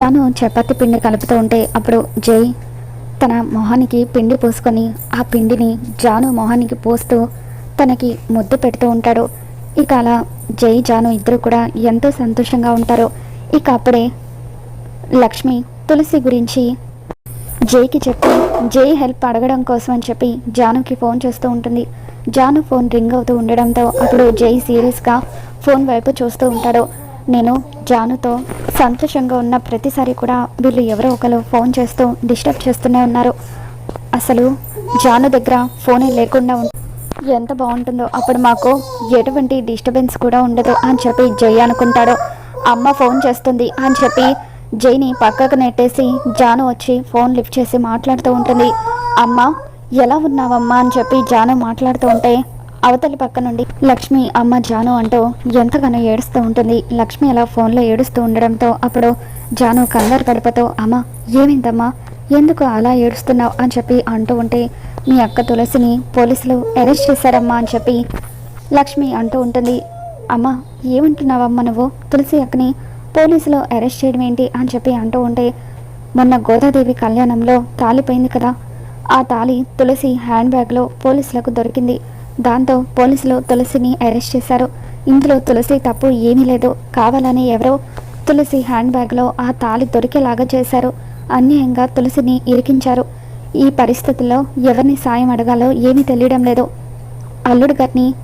తాను చపాతి పిండి కలుపుతూ ఉంటే అప్పుడు జై తన మొహానికి పిండి పోసుకొని ఆ పిండిని జాను మొహానికి పోస్తూ తనకి ముద్దు పెడుతూ ఉంటాడు. ఇక అలా జై జాను ఇద్దరు కూడా ఎంతో సంతోషంగా ఉంటారు. ఇక అప్పుడే లక్ష్మి తులసి గురించి జైకి చెప్పి జై హెల్ప్ అడగడం కోసం అని చెప్పి జానుకి ఫోన్ చేస్తూ ఉంటుంది. జాను ఫోన్ రింగ్ అవుతూ ఉండడంతో అప్పుడు జై సీరియస్గా ఫోన్ వైపు చూస్తూ ఉంటాడు. నేను జానుతో సంతోషంగా ఉన్న ప్రతిసారి కూడా వీళ్ళు ఎవరో ఒకరు ఫోన్ చేస్తూ డిస్టర్బ్ చేస్తూనే ఉన్నారు. అసలు జాను దగ్గర ఫోనే లేకుండా ఎంత బాగుంటుందో అప్పుడు మాకు ఎటువంటి డిస్టర్బెన్స్ కూడా ఉండదు అని చెప్పి జై అనుకుంటాడు. అమ్మ ఫోన్ చేస్తుంది అని చెప్పి జైని పక్కకు నెట్టేసి జాను వచ్చి ఫోన్ లిఫ్ట్ చేసి మాట్లాడుతూ ఉంటుంది. అమ్మ ఎలా ఉన్నావమ్మా అని చెప్పి జాను మాట్లాడుతూ ఉంటే అవతలి పక్క నుండి లక్ష్మి అమ్మ జాను అంటూ ఎంతగానో ఏడుస్తూ ఉంటుంది. లక్ష్మి అలా ఫోన్లో ఏడుస్తూ ఉండడంతో అప్పుడు జాను కంగారు గడపతో అమ్మ ఏమైందమ్మా? ఎందుకు అలా ఏడుస్తున్నావు? అని చెప్పి అంటూ ఉంటే మీ అక్క తులసిని పోలీసులు అరెస్ట్ చేశారమ్మా అని చెప్పి లక్ష్మి అంటూ ఉంటుంది. అమ్మ ఏమంటున్నావమ్మా నువ్వు? తులసి అక్కని పోలీసులు అరెస్ట్ చేయడం ఏంటి? అని చెప్పి అంటూ ఉంటే మొన్న గోదాదేవి కళ్యాణంలో తాలిపోయింది కదా ఆ తాళి తులసి హ్యాండ్ బ్యాగ్లో పోలీసులకు దొరికింది. దాంతో పోలీసులు తులసిని అరెస్ట్ చేశారు. ఇందులో తులసి తప్పు ఏమీ లేదు. కావాలని ఎవరో తులసి హ్యాండ్ బ్యాగ్లో ఆ తాళి దొరికేలాగా చేశారు. అన్యాయంగా తులసిని ఇరికించారు. ఈ పరిస్థితుల్లో ఎవరిని సాయం అడగాలో ఏమీ తెలియడం లేదు. అల్లుడు గారిని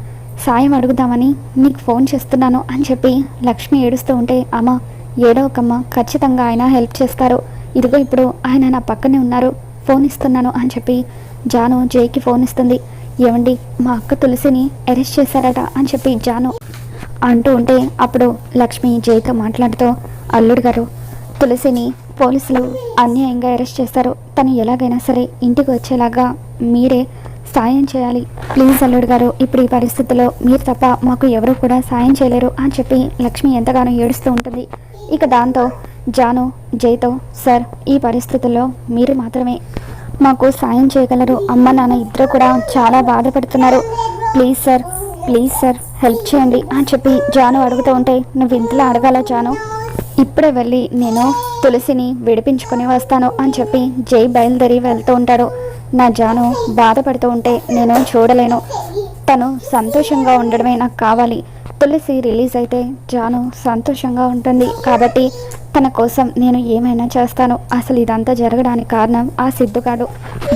సాయం అడుగుదామని నీకు ఫోన్ చేస్తున్నాను అని చెప్పి లక్ష్మి ఏడుస్తూ ఉంటే అమ్మ ఏడవకమ్మ ఖచ్చితంగా ఆయన హెల్ప్ చేస్తారు. ఇదిగో ఇప్పుడు ఆయన నా పక్కనే ఉన్నారు. ఫోన్ ఇస్తున్నాను అని చెప్పి జాను జైకి ఫోన్ ఇస్తుంది. ఏమండి మా అక్క తులసిని అరెస్ట్ చేశారట అని చెప్పి జాను అంటూ ఉంటే అప్పుడు లక్ష్మి జైతో మాట్లాడుతూ అల్లుడు గారు తులసిని పోలీసులు అన్యాయంగా అరెస్ట్ చేస్తారు. తను ఎలాగైనా సరే ఇంటికి వచ్చేలాగా మీరే సాయం చేయాలి. ప్లీజ్ అల్లుడు గారు ఇప్పుడు ఈ పరిస్థితుల్లో మీరు తప్ప మాకు ఎవరు కూడా సాయం చేయలేరు అని చెప్పి లక్ష్మి ఎంతగానో ఏడుస్తూ ఉంటుంది. ఇక దాంతో జాను జైతో సార్ ఈ పరిస్థితుల్లో మీరు మాత్రమే మాకు సాయం చేయగలరు. అమ్మ నాన్న ఇద్దరు కూడా చాలా బాధపడుతున్నారు. Please sir please sir help చేయండి అని చెప్పి జాను అడుగుతూ ఉంటే నువ్వు ఇంతలో అడగాల జాను? ఇప్పుడే వెళ్ళి నేను తులసిని విడిపించుకొని వస్తాను అని చెప్పి జై బయలుదేరి వెళ్తూ ఉంటాడు. నా జాను బాధపడుతూ ఉంటే నేను చూడలేను. తను సంతోషంగా ఉండడమే నాకు కావాలి. తులసి రిలీజ్ అయితే జాను సంతోషంగా ఉంటుంది కాబట్టి తన కోసం నేను ఏమైనా చేస్తాను. అసలు ఇదంతా జరగడానికి కారణం ఆ సిద్ధుగాడు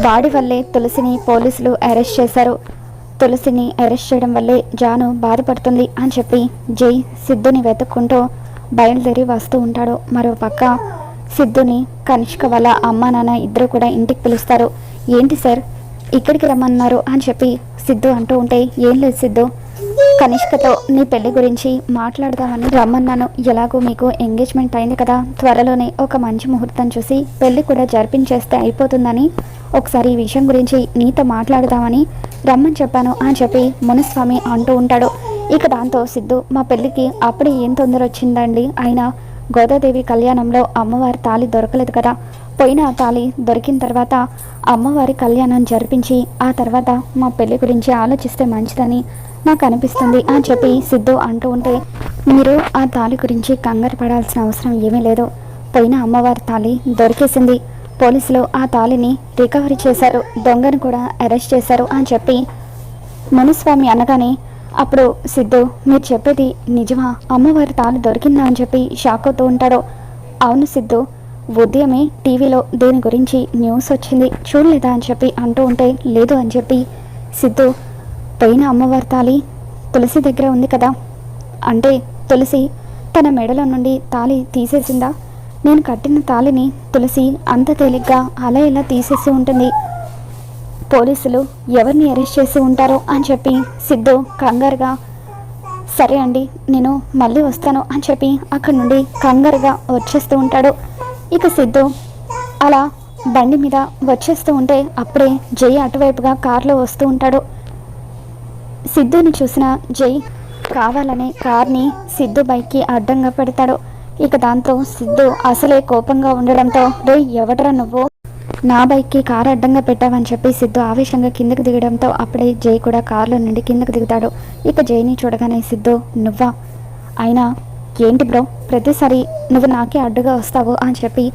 వాడి వల్లే తులసిని పోలీసులు అరెస్ట్ చేశారు. తులసిని అరెస్ట్ చేయడం వల్లే జాను బాధపడుతుంది అని చెప్పి జై సిద్ధుని వెతుక్కుంటూ బయలుదేరి వస్తూ ఉంటాడు. మరో పక్క సిద్ధుని కనిష్క వాళ్ళ అమ్మ నాన్న ఇద్దరు కూడా ఇంటికి పిలుస్తారు. ఏంటి సార్? ఇక్కడికి రమ్మన్నారు అని చెప్పి సిద్ధు అంటూ ఉంటే ఏం లేదు సిద్ధు. కనిష్కతో నీ పెళ్ళి గురించి మాట్లాడదామని రమ్మన్నాను. ఎలాగో మీకు ఎంగేజ్మెంట్ అయింది కదా. త్వరలోనే ఒక మంచి ముహూర్తం చూసి పెళ్ళి కూడా జరిపించేస్తే అయిపోతుందని. ఒకసారి ఈ విషయం గురించి నీతో మాట్లాడదామని రమ్మని చెప్పాను అని చెప్పి మునుస్వామి అంటూ ఉంటాడు. ఇక దాంతో సిద్ధు మా పెళ్ళికి అప్పుడే ఏం తొందర వచ్చిందండి? అయినా గోదాదేవి కళ్యాణంలో అమ్మవారి తాళి దొరకలేదు కదా. పోయిన తాళి దొరికిన తర్వాత అమ్మవారి కళ్యాణం జరిపించి ఆ తర్వాత మా పెళ్ళి గురించి ఆలోచిస్తే మంచిదని నాకు అనిపిస్తుంది అని చెప్పి సిద్ధు అంటూ ఉంటే మీరు ఆ తాళి గురించి కంగారు పడాల్సిన అవసరం ఏమీ లేదు. పోయిన అమ్మవారి తాళి దొరికేసింది. పోలీసులు ఆ తాళిని రికవరీ చేశారు. దొంగను కూడా అరెస్ట్ చేశారు అని చెప్పి మునుస్వామి అనగానే అప్పుడు సిద్ధు మీరు చెప్పేది నిజమా? అమ్మవారి తాళి దొరికిందా అని చెప్పి షాక్ అవుతూ ఉంటాడు. అవును సిద్ధు ఉదయమే టీవీలో దీని గురించి న్యూస్ వచ్చింది. చూడలేదా అని చెప్పి అంటూ ఉంటే లేదు అని చెప్పి సిద్ధు పైన అమ్మవారి తాళి తులసి దగ్గర ఉంది కదా. అంటే తులసి తన మెడలో నుండి తాళి తీసేసిందా? నేను కట్టిన తాళిని తులసి అంత తేలిగ్గా అలా ఇలా తీసేసి ఉంటుంది. పోలీసులు ఎవరిని అరెస్ట్ చేసి ఉంటారో అని చెప్పి సిద్ధు కంగారుగా సరే అండి నేను మళ్ళీ వస్తాను అని చెప్పి అక్కడి నుండి కంగారుగా వచ్చేస్తూ ఉంటాడు. ఇక సిద్ధు అలా బండి మీద వచ్చేస్తూ ఉంటే అప్పుడే జై అటువైపుగా కారులో వస్తూ ఉంటాడు. సిద్ధుని చూసిన జై కావాలనే కార్ని సిద్ధు బైక్కి అడ్డంగా పెడతాడు. ఇక దాంతో సిద్ధు అసలే కోపంగా ఉండడంతో రే ఎవడరా నువ్వు? నా బైక్కి కారు అడ్డంగా పెట్టావని చెప్పి సిద్ధు ఆవేశంగా కిందకు దిగడంతో అప్పుడే జై కూడా కారులో నుండి కిందకు దిగుతాడు. ఇక జైని చూడగానే సిద్ధు నువ్వా? అయినా ఏంటి బ్రో? ప్రతిసారి నువ్వు నాకే అడ్డుగా వస్తావు అని చెప్పి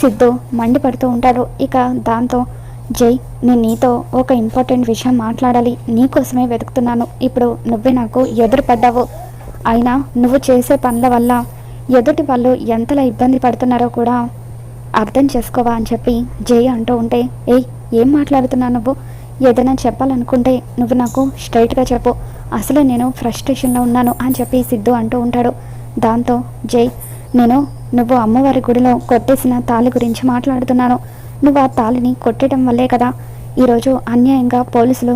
సిద్ధు మండిపడుతూ ఉంటాడు. ఇక దాంతో జై నేను నీతో ఒక ఇంపార్టెంట్ విషయం మాట్లాడాలి. నీకోసమే వెతుకుతున్నాను. ఇప్పుడు నువ్వే నాకు ఎదురుపడ్డావు. అయినా నువ్వు చేసే పనుల వల్ల ఎదుటి వాళ్ళు ఎంతలా ఇబ్బంది పడుతున్నారో కూడా అర్థం చేసుకోవా అని చెప్పి జై అంటూ ఉంటే ఏయ్ ఏం మాట్లాడుతున్నావు నువ్వు? ఏదైనా చెప్పాలనుకుంటే నువ్వు నాకు స్ట్రైట్గా చెప్పు. అసలు నేను ఫ్రస్ట్రేషన్లో ఉన్నాను అని చెప్పి సిద్ధు అంటూ ఉంటాడు. దాంతో జై నేను నువ్వు అమ్మవారి గుడిలో కొట్టేసిన తాళి గురించి మాట్లాడుతున్నాను. నువ్వు ఆ తాళిని కొట్టడం వల్లే కదా ఈరోజు అన్యాయంగా పోలీసులు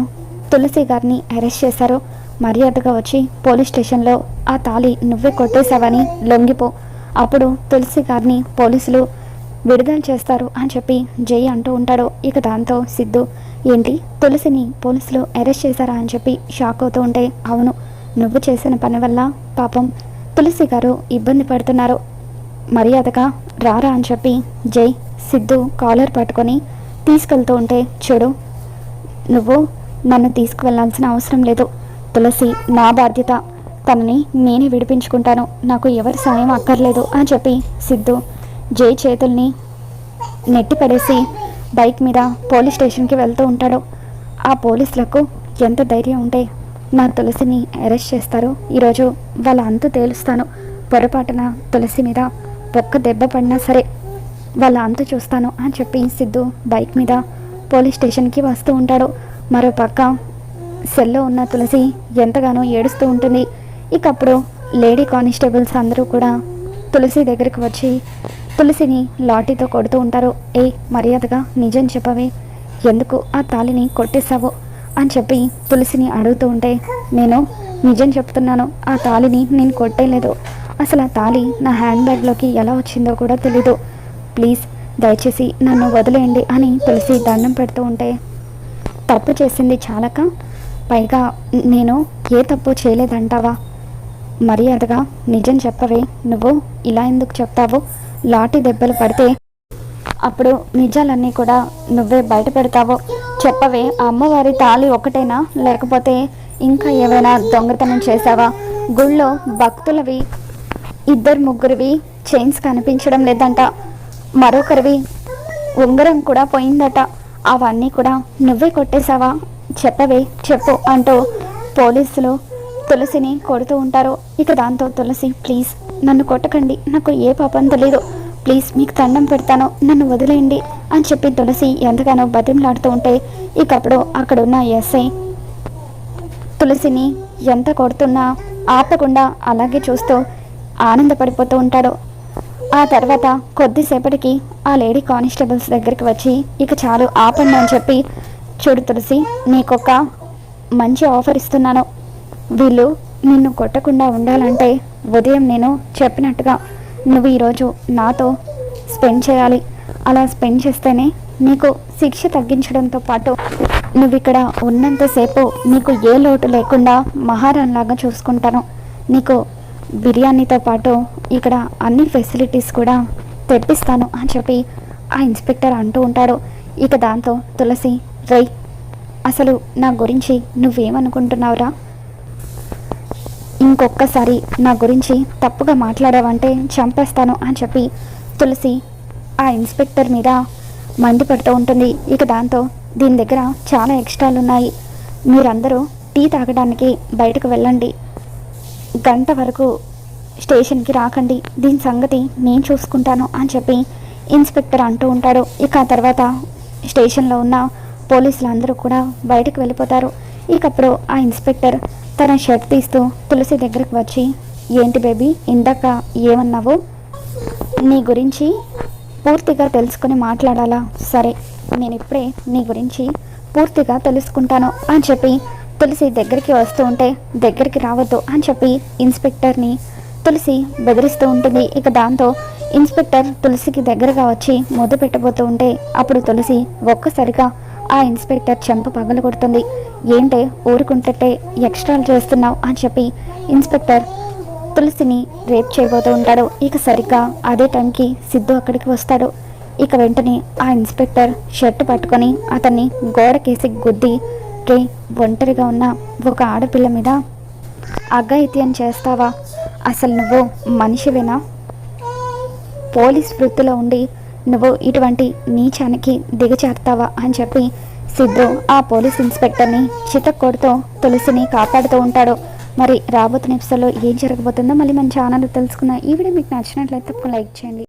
తులసి గారిని అరెస్ట్ చేశారు. మర్యాదగా వచ్చి పోలీస్ స్టేషన్లో ఆ తాళి నువ్వే కొట్టేశావని లొంగిపో. అప్పుడు తులసి గారిని పోలీసులు విడుదల చేస్తారు అని చెప్పి జై అంటూ ఉంటాడు. ఇక దాంతో సిద్ధు ఏంటి? తులసిని పోలీసులు అరెస్ట్ చేశారా? అని చెప్పి షాక్ అవుతూ ఉంటే అవును నువ్వు చేసిన పని వల్ల పాపం తులసి గారు ఇబ్బంది పడుతున్నారు. మర్యాదగా రారా? అని చెప్పి జై సిద్ధు కాలర్ పట్టుకొని తీసుకెళ్తూ ఉంటే చూడు నువ్వు నన్ను తీసుకువెళ్ళాల్సిన అవసరం లేదు. తులసి నా బాధ్యత. తనని నేనే విడిపించుకుంటాను. నాకు ఎవరి సాయం అక్కర్లేదు అని చెప్పి సిద్ధు జై చేతుల్ని నెట్టి పడేసి బైక్ మీద పోలీస్ స్టేషన్కి వెళ్తూ ఉంటాడు. ఆ పోలీసులకు ఎంత ధైర్యం ఉంటే నా తులసిని అరెస్ట్ చేస్తారు. ఈరోజు వాళ్ళ అంతు తేలుస్తాను. పొరపాటున తులసి మీద ఒక్క దెబ్బ పడినా సరే వాళ్ళ అంత చూస్తాను అని చెప్పి సిద్ధు బైక్ మీద పోలీస్ స్టేషన్కి వస్తూ ఉంటాడు. మరో పక్క సెల్లో ఉన్న తులసి ఎంతగానో ఏడుస్తూ ఉంటుంది. ఇకప్పుడు లేడీ కానిస్టేబుల్స్ అందరూ కూడా తులసి దగ్గరికి వచ్చి తులసిని లాఠీతో కొడుతూ ఉంటారు. ఏ మర్యాదగా నిజం చెప్పవే. ఎందుకు ఆ తాళిని కొట్టేశావు? అని చెప్పి తులసిని అడుగుతూ ఉంటే నేను నిజం చెప్తున్నాను. ఆ తాళిని నేను కొట్టేయలేదు అసలు ఆ తాళి నా హ్యాండ్ బ్యాగ్లోకి ఎలా వచ్చిందో కూడా తెలీదు. ప్లీజ్ దయచేసి నన్ను వదిలేయండి అని తులసి దండం పెడుతూ ఉంటే తప్పు చేసింది చాలక పైగా నేను ఏ తప్పు చేయలేదంటావా? మర్యాదగా నిజం చెప్పవే నువ్వు ఇలా ఎందుకు చెప్తావు? లాటి దెబ్బలు పడితే అప్పుడు నిజాలన్నీ కూడా నువ్వే బయట పెడతావో. చెప్పవే ఆ అమ్మవారి తాళి ఒకటేనా లేకపోతే ఇంకా ఏమైనా దొంగతనం చేసావా గుళ్ళో భక్తులవి ఇద్దరు ముగ్గురివి చైన్స్ కనిపించడం లేదంట. మరొకరివి ఉంగరం కూడా పోయిందట. అవన్నీ కూడా నువ్వే కొట్టేశావా? చెప్పవే చెప్పు అంటూ పోలీసులు తులసిని కొడుతూ ఉంటారు. ఇక దాంతో తులసి ప్లీజ్ నన్ను కొట్టకండి. నాకు ఏ పాపం తెలీదు ప్లీజ్ మీకు దండం పెడతాను. నన్ను వదిలేయండి. అని చెప్పి తులసి ఎంతగానో బతిమలాడుతూ ఉంటే ఇకప్పుడు అక్కడున్న ఎస్ఐ తులసిని ఎంత కొడుతున్నా ఆపకుండా అలాగే చూస్తూ ఆనందపడిపోతూ ఉంటాడు. ఆ తర్వాత కొద్దిసేపటికి ఆ లేడీ కానిస్టేబుల్స్ దగ్గరికి వచ్చి ఇక చాలు ఆపండి అని చెప్పి చూడు తులసి నీకొక మంచి ఆఫర్ ఇస్తున్నాను. వీళ్ళు నిన్ను కొట్టకుండా ఉండాలంటే ఉదయం నేను చెప్పినట్టుగా నువ్వు ఈరోజు నాతో స్పెండ్ చేయాలి. అలా స్పెండ్ చేస్తేనే నీకు శిక్ష తగ్గించడంతో పాటు నువ్వు ఇక్కడ ఉన్నంతసేపు నీకు ఏ లోటు లేకుండా మహారాణిలాగా చూసుకుంటాను. నీకు బిర్యానీతో పాటు ఇక్కడ అన్ని ఫెసిలిటీస్ కూడా తెప్పిస్తాను అని చెప్పి ఆ ఇన్స్పెక్టర్ అంటూ ఉంటాడు. ఇక దాంతో తులసి రై అసలు నా గురించి నువ్వేమనుకుంటున్నావురా? ఇంకొక్కసారి నా గురించి తప్పుగా మాట్లాడావంటే చంపేస్తాను అని చెప్పి తులసి ఆ ఇన్స్పెక్టర్ మీద మండిపడుతూ ఉంటుంది. ఇక దాంతో దీని దగ్గర చాలా ఎక్స్ట్రాలు ఉన్నాయి మీరందరూ టీ తాగడానికి బయటకు వెళ్ళండి. గంట వరకు స్టేషన్కి రాకండి. దీని సంగతి నేను చూసుకుంటాను అని చెప్పి ఇన్స్పెక్టర్ అంటూ ఉంటాడు. ఇక ఆ తర్వాత స్టేషన్లో ఉన్న పోలీసులు అందరూ కూడా బయటకు వెళ్ళిపోతారు. ఇకప్పుడు ఆ ఇన్స్పెక్టర్ తన షర్ట్ తీస్తూ తులసి దగ్గరికి వచ్చి ఏంటి బేబీ ఇందాక ఏమన్నావు? నీ గురించి పూర్తిగా తెలుసుకొని మాట్లాడాలా? సరే నేను ఇప్పుడే నీ గురించి పూర్తిగా తెలుసుకుంటాను అని చెప్పి తులసి దగ్గరికి వస్తూ ఉంటే దగ్గరికి రావద్దు అని చెప్పి ఇన్స్పెక్టర్ని తులసి బెదిరిస్తూ ఉంటుంది. ఇక దాంతో ఇన్స్పెక్టర్ తులసికి దగ్గరగా వచ్చి ముద్దు పెట్టబోతూ ఉంటే అప్పుడు తులసి ఒక్కసారిగా ఆ ఇన్స్పెక్టర్ చెంప పగల కొడుతుంది ఏంటే ఊరుకుంటే ఎక్స్ట్రాలు చేస్తున్నావు అని చెప్పి ఇన్స్పెక్టర్ తులసిని రేప్ చేయబోతూ ఉంటాడు. ఇక సరిగ్గా అదే టైంకి సిద్ధు అక్కడికి వస్తాడు. ఇక వెంటనే ఆ ఇన్స్పెక్టర్ షర్ట్ పట్టుకొని అతన్ని గోడకేసి గుద్ది రే ఒంటరిగా ఉన్న ఒక ఆడపిల్ల మీద అఘాయిత్యం చేస్తావా? అసలు నువ్వు మనిషివేనా? పోలీస్ వృత్తిలో ఉండి నువ్వు ఇటువంటి నీచానికి దిగజారుతావా అని చెప్పి సిద్ధు ఆ పోలీస్ ఇన్స్పెక్టర్ని చితక్కోడుతో తులసిని కాపాడుతూ ఉంటాడు. మరి రాబోతున్న ఎపిసోడ్లో ఏం జరగబోతుందో మళ్ళీ మన ఛానల్ తెలుసుకుందాం. ఈ వీడియో మీకు నచ్చినట్లయితే లైక్ చేయండి.